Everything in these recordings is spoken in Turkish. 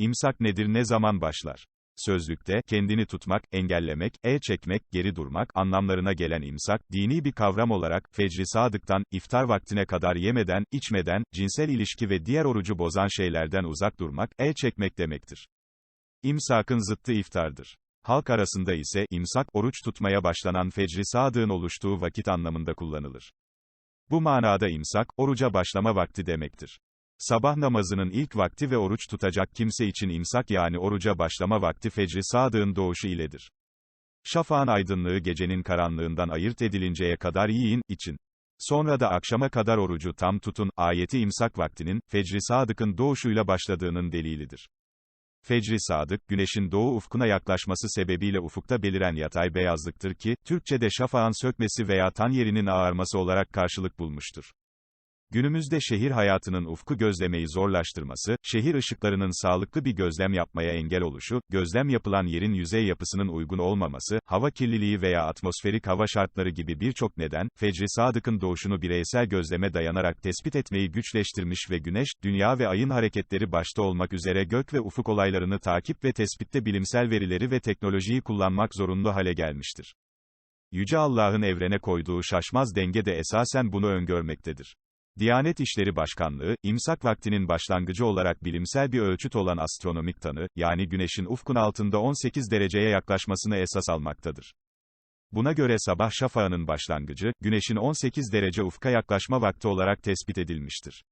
İmsak nedir ne zaman başlar? Sözlükte, kendini tutmak, engellemek, el çekmek, geri durmak anlamlarına gelen imsak, dini bir kavram olarak, fecri sadıktan, iftar vaktine kadar yemeden, içmeden, cinsel ilişki ve diğer orucu bozan şeylerden uzak durmak, el çekmek demektir. İmsakın zıttı iftardır. Halk arasında ise, imsak, oruç tutmaya başlanan fecri sadığın oluştuğu vakit anlamında kullanılır. Bu manada imsak, oruca başlama vakti demektir. Sabah namazının ilk vakti ve oruç tutacak kimse için imsak yani oruca başlama vakti fecri sadığın doğuşu iledir. Şafağın aydınlığı gecenin karanlığından ayırt edilinceye kadar yiyin, için. Sonra da akşama kadar orucu tam tutun, ayeti imsak vaktinin, fecri sadıkın doğuşuyla başladığının delilidir. Fecri sadık, güneşin doğu ufkuna yaklaşması sebebiyle ufukta beliren yatay beyazlıktır ki, Türkçe'de şafağın sökmesi veya tan yerinin ağarması olarak karşılık bulmuştur. Günümüzde şehir hayatının ufku gözlemeyi zorlaştırması, şehir ışıklarının sağlıklı bir gözlem yapmaya engel oluşu, gözlem yapılan yerin yüzey yapısının uygun olmaması, hava kirliliği veya atmosferik hava şartları gibi birçok neden, Fecri Sadık'ın doğuşunu bireysel gözleme dayanarak tespit etmeyi güçleştirmiş ve güneş, dünya ve ayın hareketleri başta olmak üzere gök ve ufuk olaylarını takip ve tespitte bilimsel verileri ve teknolojiyi kullanmak zorunlu hale gelmiştir. Yüce Allah'ın evrene koyduğu şaşmaz denge de esasen bunu öngörmektedir. Diyanet İşleri Başkanlığı, imsak vaktinin başlangıcı olarak bilimsel bir ölçüt olan astronomik tanı, yani güneşin ufkun altında 18 dereceye yaklaşmasını esas almaktadır. Buna göre sabah şafağının başlangıcı, güneşin 18 derece ufka yaklaşma vakti olarak tespit edilmiştir.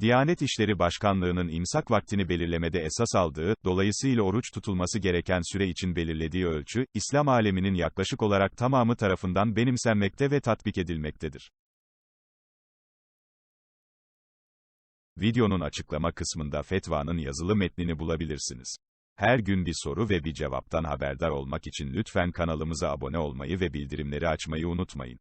Diyanet İşleri Başkanlığı'nın imsak vaktini belirlemede esas aldığı, dolayısıyla oruç tutulması gereken süre için belirlediği ölçü, İslam aleminin yaklaşık olarak tamamı tarafından benimsenmekte ve tatbik edilmektedir. Videonun açıklama kısmında fetvanın yazılı metnini bulabilirsiniz. Her gün bir soru ve bir cevaptan haberdar olmak için lütfen kanalımıza abone olmayı ve bildirimleri açmayı unutmayın.